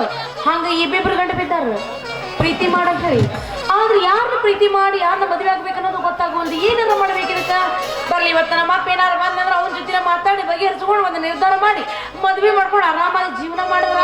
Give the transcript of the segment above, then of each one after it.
ನೋಡು ಹಂಗ ಇಬ್ಬಿಬ್ರು ಗಂಟೆ ಬಿದ್ದಾರ ಪ್ರೀತಿ ಮಾಡಕ್ ಹೇಳಿ. ಆದ್ರೆ ಯಾರನ್ನ ಪ್ರೀತಿ ಮಾಡಿ ಯಾರನ್ನ ಮದುವೆ ಆಗ್ಬೇಕನ್ನೋದು ಗೊತ್ತಾಗುವಂತ ಏನಾರ ಮಾಡ್ಬೇಕಿದಕ್ಕ ಬರ್ಲಿ, ಇವತ್ತ ನಮ್ಮ ಅಪ್ಪ ಏನಾರ ಬಂದಂದ್ರೆ ಅವನ ಜೊತೆ ಮಾತಾಡಿ, ಬಗೆಹರಿಸ್ಕೊಂಡು ಒಂದು ನಿರ್ಧಾರ ಮಾಡಿ ಮದುವೆ ಮಾಡ್ಕೊಂಡು ಆರಾಮಾಗಿ ಜೀವನ ಮಾಡಿದ್ರ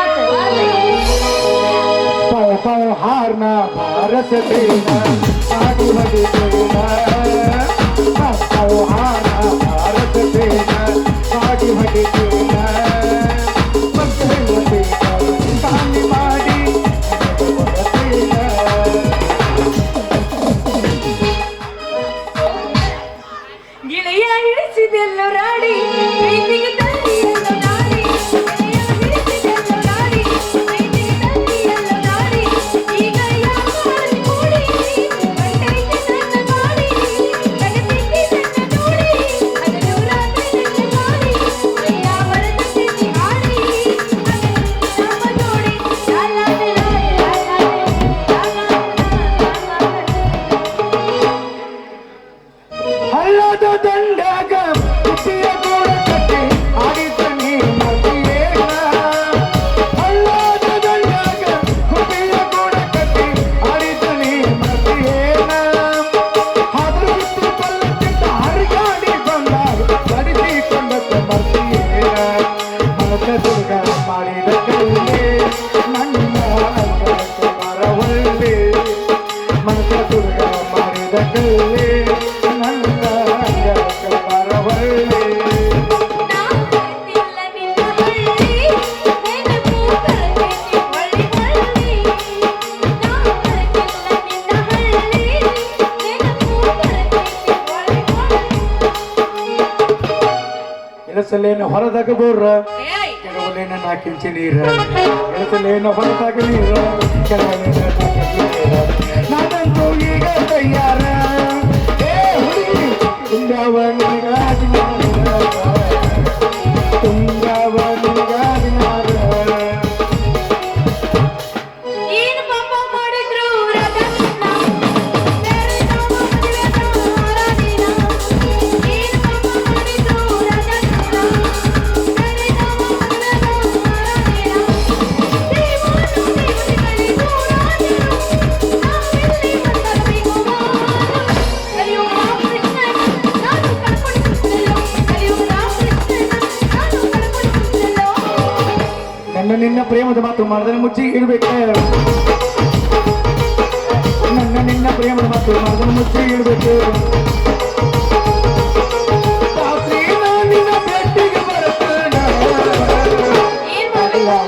ಹಳ್ಳಿ ನೆನಪು ಬರತೈತಿ ಹೊಳ್ಳಿ ಹೊಳ್ಳಿ ನಾವೆತ್ತಿಲ್ಲ ನಿನ್ನ ಹಳ್ಳಿ ನೆನಪು ಬರತೈತಿ ಹೊಳ್ಳಿ ಹೊಳ್ಳಿ ಇಳಸಲೇನು ಹೊರದಾಗ ಬೋರ್ರ ಏಯ್ ಕೆಳವಲೇನ ನಾಲ್ಕಿಂಚಿ ನೀರ ಇಳಸಲೇನು ಹೊರದಾಗ ನೀರ ಕೆಳವಲೇನ ನಾಲ್ಕಿಂಚಿ ನೀರ ನಾನಂತೂ ಈಗ ತಯ್ಯಾರ ಏ ಹುಡುಗಿ ತುಂಗವ ನಿನಗಾಗಿ ಪ್ರೇಮದ ಮಾತು ಮಾಡಿದ್ರೆ ಮುಚ್ಚಿ ಇಡ್ಬೇಕು ನನ್ನ ನಿನ್ನ ಪ್ರೇಮದ ಮಾತು ಮಾಡಿದ್ರೆ ಮುಚ್ಚಿ ಇಡ್ಬೇಕು ರಾತ್ರಿ ನಾನು ನಿನ್ನ ಭೇಟಿಗೆ ಬರ್ತೇನೆ ಏನ್ ಮಾಡ್ಬೇಕು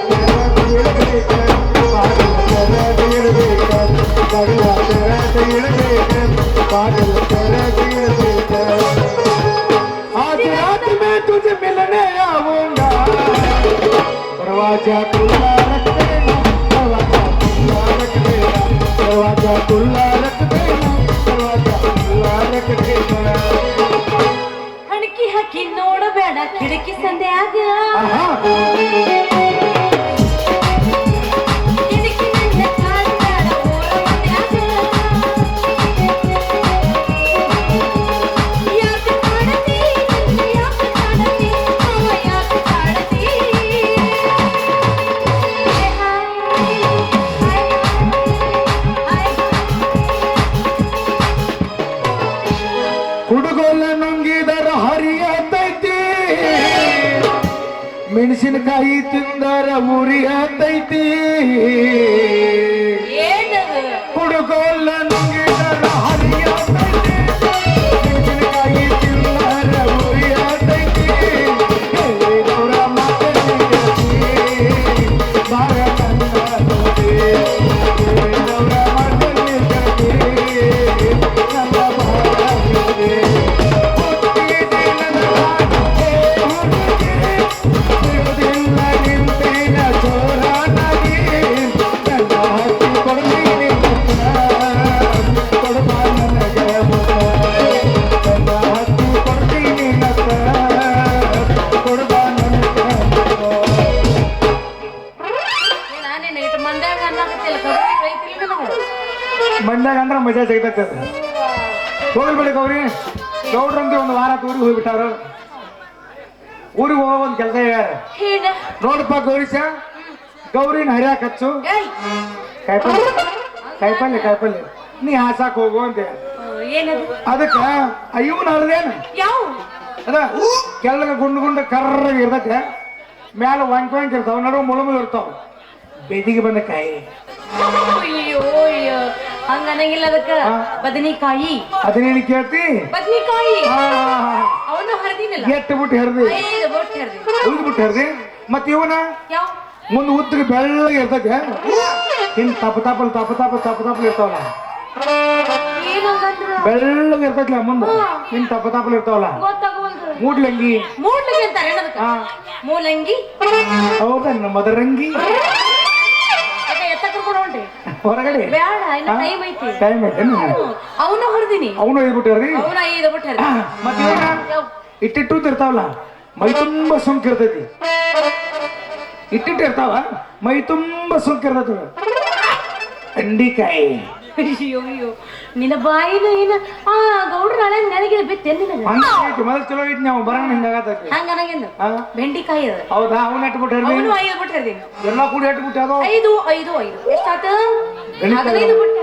आज रात में तुझे मिलने आऊंगा परवाच्या तुला रखदेना परवाच्या तुला रखदेना परवाच्या तुला रखदेना परवाच्या तुला रखदेना हकी नोड बेडा खिडकी संध्या ಹೋಗ್ಬಿಡಿ ಗೌರಿ. ಗೌಡ್ರಂತೆ ಒಂದು ವಾರ ಊರಿಗೆ ಹೋಗ್ಬಿಟ್ಟಾರ ಊರಿಗೆ ಹೋಗೋ ಒಂದು ಕೆಲಸ ಹೇಳ್ಯಾರ ನೋಡಪ್ಪ ಗೌರೀಶ ಗೌರಿನ ಹರಿಯಾಕ ಹಚ್ಚು ಕಾಯ್ಪಲ್ಲೆ ಕಾಯ್ಪಲ್ಲೆ ಕಾಯ್ಪಲ್ಲೆ. ನೀ ಹಾಸಾಕ್ ಹೋಗು ಅಂತ ಅದಕ್ಕ ಅಯ್ಯೋ ಯಾವ? ಅದ ಕೆಳಗ ಗುಂಡು ಗುಂಡು ಕರ್ರಗ ಇರ್ತೈತೆ. ಮ್ಯಾಲ ವಾಂಕ್ ವಾಂಕ್ ಇರ್ತಾವ ನಡುವ ಮುಳುಮುಳು ಇರ್ತಾವ. ಬೆದಿಗೆ ಬಂದ ಕಾಯಿ. ಹಂಗ ಅನ್ನಂಗಿಲ್ಲ ಅದಕ್ಕ. ಹಾ. ಬದನಿಕಾಯಿ. ಅದನ್ನೇನು ಕೇಳ್ತಿ? ಬದನಿಕಾಯಿ. ಅವನು ಹರಿದಿನಲ್ಲ. ಎಟ್ಟು ಬಿಟ್ಟು ಹರಿದಿ? ಐದು ಬೊಟ್ಟು ಹರಿದಿ. ಮತ್ತೆ ಇವನ ಮುಂದೆ ಉದ್ದಕ್ಕೆ ಬೆಳ್ಳಗೆ ಇರ್ತೈತೆ. ಹಿಂಗ್ ತಪ ತಪಲ್ ತಪ ತಪ ತಪ ತಪಲ್ ಇರ್ತಾವಲ್ಲ. ಬೆಳ್ಳಗ ಬೆಳ್ಳಗೆ ಇರ್ತೈತ್ಲ ಮುಂದೆ. ತಪ್ಪ ತಪ ತಪಲ್ ಇರ್ತಾವಲ್ಲ ಮೂಡ್ಲಂಗಿ. ಮೂಡ್ಲಂಗಿ ಅಂತಾರೆ ಮೂಲಂಗಿ ಹೌದಾ ಮದರಂಗಿ? ಹೊರಗಡೆ. ಬೇಡ ಇನ್ನ ಟೈಮ್ ಐತಿ. ಟೈಮ್ ಐತೇನು ಅವನು ಹೊರದಿನಿ. ಅವನು ಹರಿದಿ? ಅವನ ಹರಿದಿ. ಮತ್ತೆ ಇಟ್ಟಿಟ್ಟು ಇರ್ತಾವಲ್ಲ ಮೈ ತುಂಬ ಸೋಂಕು ಇರ್ತೈತಿ. ಇಟ್ಟಿಟ್ಟು ಇರ್ತಾವ ಮೈ ತುಂಬ ಸುಂಕ್ ಇರ್ತೈತಿ. ಅಂಡಿಕಾಯಿ ಅಯ್ಯೋ ಅಯ್ಯೋ. ನಿನ್ನ ಬಾಯಿನು ಏನು? ಆ ಗೌಡ್ರ ನಾಳೆ ನನಗೆ ಬಿತ್ತೆ ನಿನಗ ಹಂಗೈತಿ ಮೊದಲು ಚಲೋ ಐತಿ ನಾವು ಬರೋಣ ಹಿಂಗಾಗತೈತಿ ಹಂಗ ನನಗೇನು ಬೆಂಡಿಕಾಯಿ ಅದ. ಹೌದಾ? ಅವನ್ನ ಇಟ್ಬಿಟ್ಟು ಹರಿದಿ ಅವನು ಐದು ಬಿಟ್ಟಿರ್ತೀನಿ ಎಲ್ಲ ಕೂಡಿ ಇಟ್ಬಿಟ್ಟು ಅದು. ಐದು ಐದು ಐದು. ಎಷ್ಟಾತ? ಹದಿನೈದು ಬೊಟ್ಟು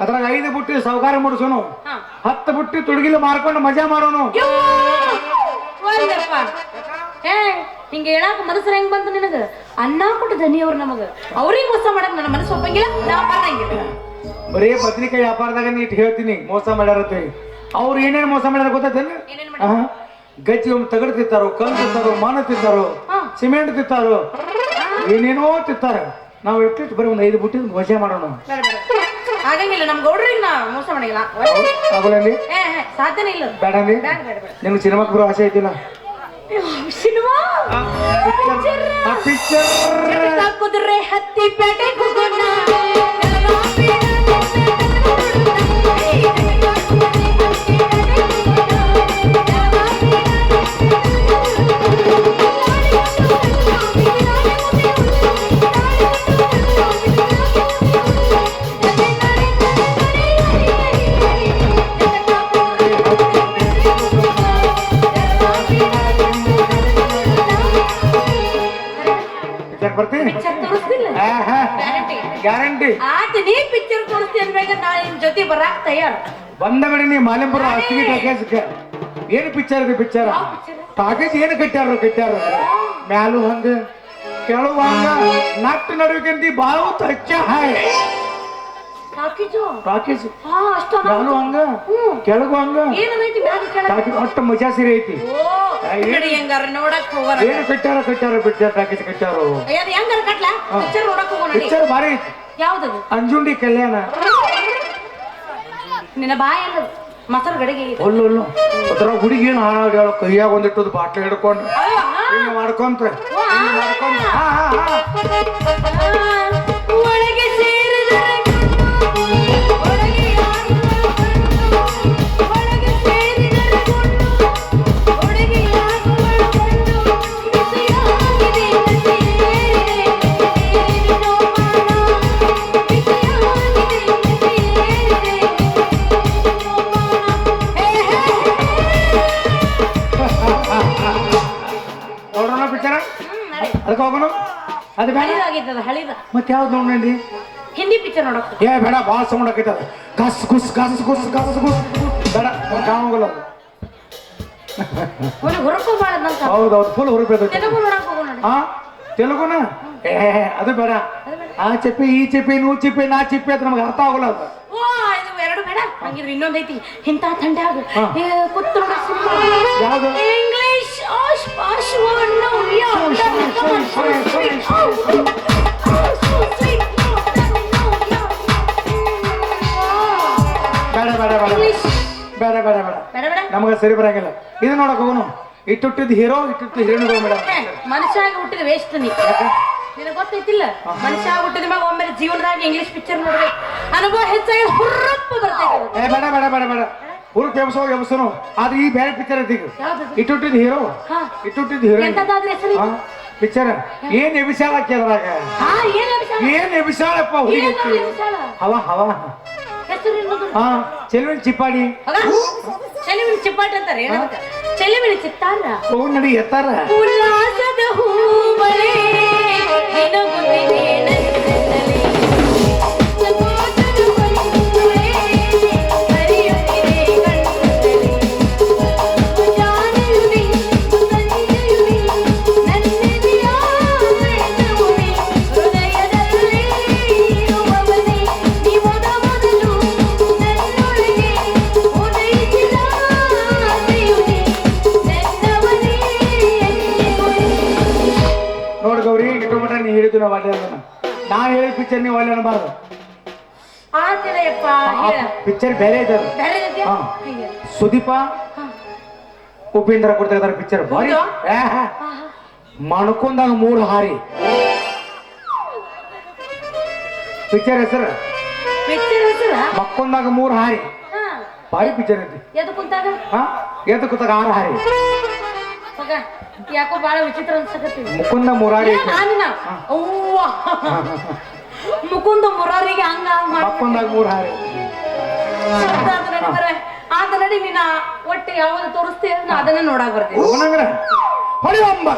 ಅದ್ರಾಗ ಐದು ಬುಟ್ಟಿ ಸಾವುಕಾರ ಮುಡಿಸೋನು. ಹತ್ತು ಬುಟ್ಟಿ ತುಡುಗಿಲು ಮಾರ್ಕೊಂಡು ಮಜಾ ಮಾಡೋನು. ಹಿಂಗ ಹೇಳಾಕ ಮನಸ್ಸು ಹೆಂಗ್ ಬಂತು ನಿನಗ? ಅನ್ನ ಕೊಟ್ಟು ಧನಿಯವ್ರು ನಮಗ. ಅವ್ರಿಗೆ ಮೋಸ ಮಾಡಕ್ ನನ್ನ ಮನಸ್ಸು ಒಪ್ಪಂಗಿಲ್ಲ ನಾ ಬರಂಗಿಲ್ಲ ಬರೀ ಪತ್ರಿಕಾ ವ್ಯಾಪಾರದಾಗ ನೀಟ್ ಹೇಳ್ತೀನಿ ಮೋಸ ಮಾಡ್ಯಾರತ್ತೆ ಅವ್ರು ಏನೇನು ಮೋಸ ಮಾಡ್ಯಾರ ಗೊತ್ತೇನು ಗಜ್ಜಿ ಒಮ್ಮೆ ತಗಡು ತಿಂತಾರೋ ಕಲ್ಲು ತಿಂತಾರೋ ಮಾನ ತಿಂತಾರೋ ಹಾ. ಸಿಮೆಂಟ್ ತಿಂತಾರೋ ಏನೇನೋ ತಿತ್ತಾರ ನಾವು ಎಷ್ಟಿಟ್ಟು ಬರೀ ಒಂದು ಐದು ಬುಟ್ಟಿ ಮಜಾ ಮಾಡೋಣ. ಆಗಂಗಿಲ್ಲ ನಮ್ ಗೌಡ್ರಿಗೆ ನಾ ಮೋಸ ಮಾಡಂಗಿಲ್ಲ. ಏ, ಸಾಧ್ಯನೇ ಇಲ್ಲ ಬೇಡ ನಿಮ್ಗೆ ಸಿನಿಮಾಕ್ಕೆ ಬರೋ ಆಸೆ ಐತಿಲ್ಲ? ಸಿನಿಮಾ? ಪಿಕ್ಚರ್ ಕುದುರೆ ಹತ್ತಿ ಪೇಟೆ ಹೋಗೋಣ ಬಂದ ಬಿಡಿ ನೀ ಮಾಲಿಂಪುರ ಅಸ್ತಿಗೆ ಟಾಕೇಸ್ಗೆ ಏನು ಪಿಕ್ಚರ್ ಇದೆ ಪಿಕ್ಚರ್ ಟಾಕೇಜ್ ಏನು ಕಟ್ಟ್ಯಾರ ಕಟ್ಟ್ಯಾರ? ಮ್ಯಾಲು ಹಂಗ ಕೆಳವು ಹಂಗ ನಟ್ಟು ನಡುವಿಕಂತಿ ಬಾವು ತಚ್ಚ ಹಾಯ್. ಟಾಕಿಜು ಟಾಕೇಜ್ ಹಾ ಅಷ್ಟು ಮ್ಯಾಲು ಹಂಗ ಕೆಳಗು ಹಂಗ. ಒಟ್ಟು ಮಜಾ ಸಿರಿ ಐತಿ. ಏನು? ಕಟ್ಟಾರ ಕಟ್ಟಾರ ಪಿಕ್ಚರ್ ಟಾಕೇಜ್ ಕಟ್ಟಾರ ಪಿಕ್ಚರ್ ಭಾರಿ ಐತಿ. ಅಂಜುಂಡಿ ಕಲ್ಯಾಣ. ನಿನ್ನ ಬಾಯಿ ಮೊಸರು ಗಡಿಗೆ ಅದ್ರ ಹುಡುಗಿ ಏನು ಕೈಯಾಗ ಒಂದಿಟ್ಟದು ಬಾಟ್ಲಿ ಹಿಡ್ಕೊಂಡು. ಅಯ್ಯೋ, ಹಾ. ಹಿಂಗೆ ಮಾಡ್ಕೊಂತ ಹಿಂಗೆ ಮಾಡ್ಕೊಂತ ಹಾ ಹಾ. ಹಾ. ನಡಿ. ಅದಕ್ಕೆ ಹೋಗೋಣ? ಅದು ಬೇಡ. ಹಳಿದಾಗಿದ್ದದ ಹಳಿದ. ಮತ್ತೆ ಯಾವ್ದು ನೋಡ್ರಿ ಹಿಂದಿ ಪಿಕ್ಚರ್ ನೋಡಕ್ ಏ ಬೇಡ ಭಾಳ ಸೌಂಡ್ ಆಕೈತದ ಗಸ್ ಗುಸ್ ಗಸ್ ಗುಸ್ ಗಸ್ ಗುಸ್ ಬೇಡ ಕಾಣೋಗಲ್ಲ ಅದು ಹೌದು ಹುರುಪು ಹೌದೌದು ಫುಲ್ ಹುರುಪೈತೈತಿ ತೆಲುಗು ನೋಡಕ್ ಹೋಗೋಣ ನೋಡಿ. ಹಾ ತೆಲುಗುನ? ಏ ಅದು ಬೇಡ. ಆ ಚಿಪ್ಪಿ ಈ ಚಿಪ್ಪಿ ನೂ ಚಿಪ್ಪಿ ನಾ ಚಿಪ್ಪಿ ಅಂತ ನಮ್ಗೆ ಅರ್ಥ ಆಗೋಲ್ಲ ಅದು. ಓ ಇದು ಎರಡು ಬೇಡ. ಹಂಗಿದ್ರೆ ಇನ್ನೊಂದೈತಿ. ಇಂಥ ಥಂಡ ಆಗ ಯಾವ್ದು? ಇಂಗ್ಲಿಷ್ ಸರಿ ಬರಂಗಿಲ್ಲ. ಇದು ನೋಡಕ್ ಹೋಗೋನು. ಇಟ್ಟುಟ್ಟಿದ್ದು ಹೀರೋ ಇಟ್ಟುಟ್ಟು ಹೀರೋಯಿನ್ಗಳು ಮೇಡಮ್. ಮನುಷ್ಯ ಆಗಿ ಹುಟ್ಟಿದ ವೇಸ್ಟ್ ನೀ. ನಿನಗೆ ಗೊತ್ತೈತಿಲ್ಲ? ಮನುಷ್ಯ ಆಗಿ ಹುಟ್ಟಿದ ಮ್ಯಾಗ ಒಮ್ಮೆ ಜೀವನದಾಗ ಇಂಗ್ಲಿಷ್ ಪಿಕ್ಚರ್ ನೋಡ್ರಿ ಅನುಭವ ಹೆಚ್ಚಾಗಿ ಹುರ್ರಪ್ಪ ಬರ್ತೈತಿ ಏ ಬೇಡ ಬೇಡ ಬೇಡ ಬೇಡ. ಹುರುಪ್ ಎಬ್ಸೋ ಎಬ್ಸನು. ಆದ್ರೆ ಈ ಬೇರೆ ಪಿಕ್ಚರ್ ಐತಿ ಈಗ ಹೀರೋ ಇಟ್ಟುಟ್ಟಿದ್ದು ಹೀರೋ ಹಾ. ಇಟ್ಟುಟ್ಟಿದ್ದು ಹೀರೋ ಎಂತದಾದ್ರೆ ಹೆಸರು ಹಾ ಪಿಕ್ಚರ್ ಏನ್ ಎಬಿಸಾಳ ಕೇಳಿದ್ರಾಗ? ಹಾ ಏನ್ ಎಬಿಸಾಳಪ್ಪ ಹುಡುಗಿ? ಹವಾ ಹವಾ. ಹಾ ಚೆಲುವಿನ ಚಿಪ್ಪಾಡಿ. ಚೆಲುವಿನ ಚಿಪ್ಪಾಟ ಅಂತಾರೆ ಏನಂತ? ಚೆಲುವಿನ ಚಿತ್ತಾರ? ಹೂ ನಡಿ ಎತ್ತಾರ. ಉಲ್ಲಾಸದ ಹೂವಳೆ ನಿನಗುಂದಿದೆ ಅನ್ಬಾರ್ದು ಆತಿಲ್ಲಯ್ಯಪ್ಪ ಹೇಳ ಪಿಕ್ಚರ್ ಬೇರೆ ಇದೆ ಅದು. ಬೇರೆ? ಹಾ. ಸುದೀಪ. ಉಪೇಂದ್ರ ಕೊಡ್ತಾ ಇದಾರೆ ಪಿಕ್ಚರ್ ಬಾರಿ. ಹೌದಾ? ಏ. ಮಣ್ಕೊಂದಾಗ ಮೂರು ಹಾರಿ. ಪಿಕ್ಚರ್ ಹೆಸರು? ಪಿಕ್ಚರ್ ಹೆಸರ? ಮಕ್ಕೊಂದಾಗ ಮೂರು ಹಾರಿ. ಬಾರಿ ಪಿಕ್ಚರ್ ಐತಿ. ಎದು ಕುಂತಾಗ? ಹಾ ಎದ್ದು ಕೂತಾಗ? ಆರು ಹಾರಿ. ಮಗ ಯಾಕೋ ಬಾಳ ವಿಚಿತ್ರ ಅನ್ಸಕತ್ತಿ. ಮುಕುಂದ ಮೂರಾರಿ ಐತಿ. ಅವ್ವ. ಮುಕುಂದ ಮುರಾರಿಗೆ ಹಂಗ ಮಾಡಿ ಮಕ್ಕೊಂದಾಗ ಮೂರು ಹಾರಿ. ಆದ ನಡಿ ನೀನ ಒಟ್ಟು ಯಾವ್ದು ತೋರಿಸ್ತೀಯ ಅದನ್ನ ನೋಡಾಕ್ ಬರ್ತೀನಿ. ಹೊಡಿ ಒಂಬ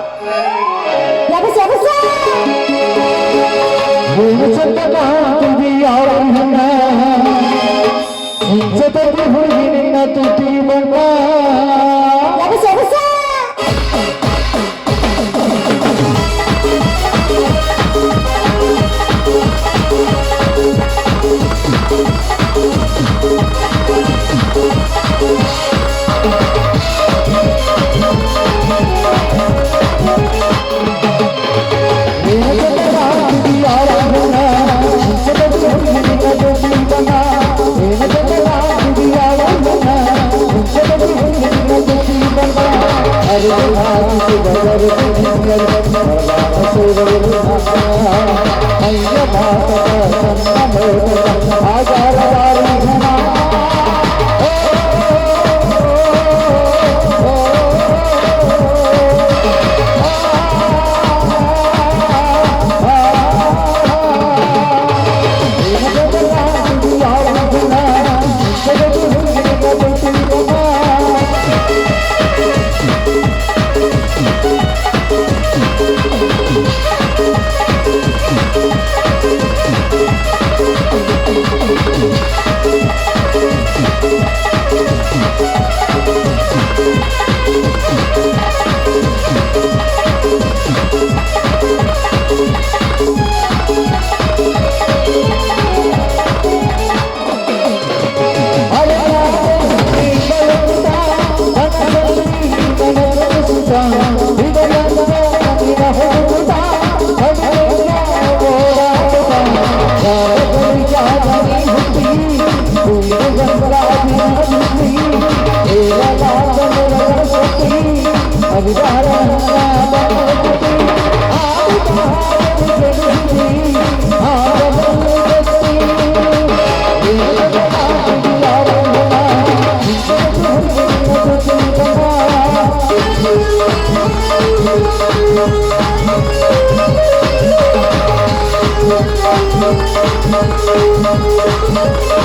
Música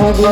ಎಲ್ಲೋ